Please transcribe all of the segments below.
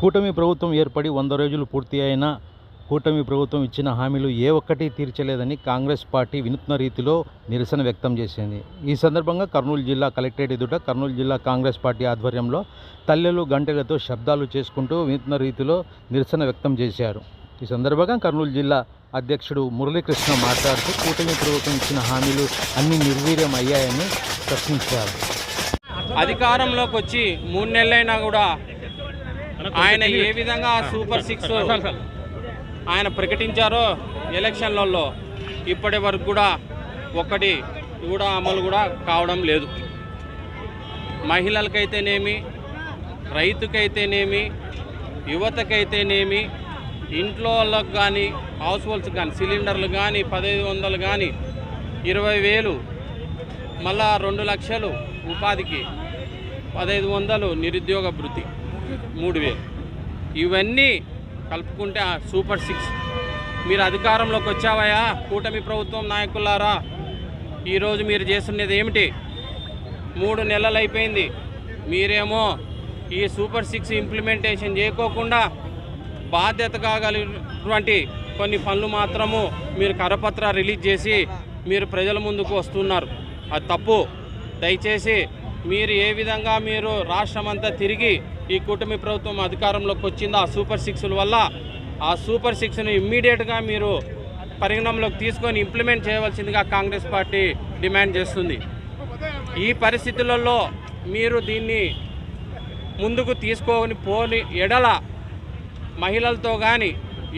కూటమి ప్రభుత్వం ఏర్పడి వంద రోజులు పూర్తి అయినా కూటమి ప్రభుత్వం ఇచ్చిన హామీలు ఏ ఒక్కటి తీర్చలేదని కాంగ్రెస్ పార్టీ వినూత్న రీతిలో నిరసన వ్యక్తం చేసింది. ఈ సందర్భంగా కర్నూలు జిల్లా కలెక్టరేట్ ఎదుట కర్నూలు జిల్లా కాంగ్రెస్ పార్టీ ఆధ్వర్యంలో తల్లెలు గంటెలతో శబ్దాలు చేసుకుంటూ వినూత్న రీతిలో నిరసన వ్యక్తం చేశారు. ఈ సందర్భంగా కర్నూలు జిల్లా అధ్యక్షుడు మురళీకృష్ణ మాట్లాడుతూ కూటమి ప్రభుత్వం ఇచ్చిన హామీలు అన్ని నిర్వీర్యం అయ్యాయని ప్రశ్నించారు. అధికారంలోకి వచ్చి మూడు నెలలైనా కూడా ఆయన ఏ విధంగా సూపర్ సిక్స్ ఆయన ప్రకటించారో ఎలక్షన్లలో ఇప్పటి వరకు కూడా ఒక్కటి కూడా అమలు కూడా కావడం లేదు. మహిళలకైతేనేమి రైతుకైతేనేమి యువతకైతేనేమి ఇంట్లో వాళ్ళకి కానీ హౌస్ హోల్డ్స్ కానీ సిలిండర్లు కానీ పదహైదు వందలు కానీ ఇరవై వేలు మళ్ళా రెండు లక్షలు ఉపాధికి పదహైదు వందలు నిరుద్యోగ భృతి మూడు వేలు ఇవన్నీ కలుపుకుంటే ఆ సూపర్ సిక్స్. మీరు అధికారంలోకి వచ్చావయా కూటమి ప్రభుత్వం నాయకులారా ఈరోజు మీరు చేస్తున్నది ఏమిటి? మూడు నెలలు అయిపోయింది మీరేమో ఈ సూపర్ సిక్స్ ఇంప్లిమెంటేషన్ చేయకోకుండా బాధ్యత కాగలిగినటువంటి కొన్ని పనులు మాత్రము మీరు కరపత్ర రిలీజ్ చేసి మీరు ప్రజల ముందుకు వస్తున్నారు. అది తప్పు. దయచేసి మీరు ఏ విధంగా మీరు రాష్ట్రం అంతా తిరిగి ఈ కూటమి ప్రభుత్వం అధికారంలోకి వచ్చిందో. ఆ సూపర్ సిక్స్ల వల్ల ఆ సూపర్ సిక్స్ను ఇమ్మీడియట్గా మీరు పరిగణంలోకి తీసుకొని ఇంప్లిమెంట్ చేయవలసిందిగా కాంగ్రెస్ పార్టీ డిమాండ్ చేస్తుంది. ఈ పరిస్థితులలో మీరు దీన్ని ముందుకు తీసుకొని పోని ఎడల మహిళలతో కానీ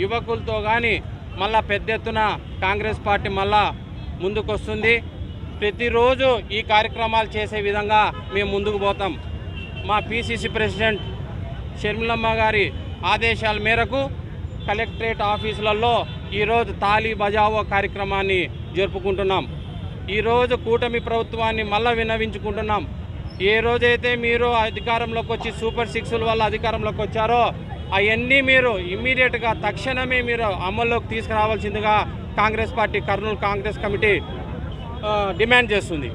యువకులతో కానీ మళ్ళా పెద్ద ఎత్తున కాంగ్రెస్ పార్టీ మళ్ళా ముందుకు వస్తుంది ప్రతిరోజు ఈ కార్యక్రమాలు చేసే విధంగా మేము ముందుకు పోతాం. మా పిసిసి ప్రెసిడెంట్ షర్మిలమ్మ గారి ఆదేశాల మేరకు కలెక్టరేట్ ఆఫీసులలో ఈరోజు తాలీ బజావో కార్యక్రమాన్ని జరుపుకుంటున్నాం. ఈరోజు కూటమి ప్రభుత్వాన్ని మళ్ళా విన్నవించుకుంటున్నాం. ఏ రోజైతే మీరు అధికారంలోకి వచ్చి సూపర్ సిక్స్ల వల్ల అధికారంలోకి వచ్చారో అవన్నీ మీరు ఇమ్మీడియట్గా తక్షణమే మీరు అమల్లోకి తీసుకురావాల్సిందిగా Congress party Kurnool Congress committee demand చేస్తుంది.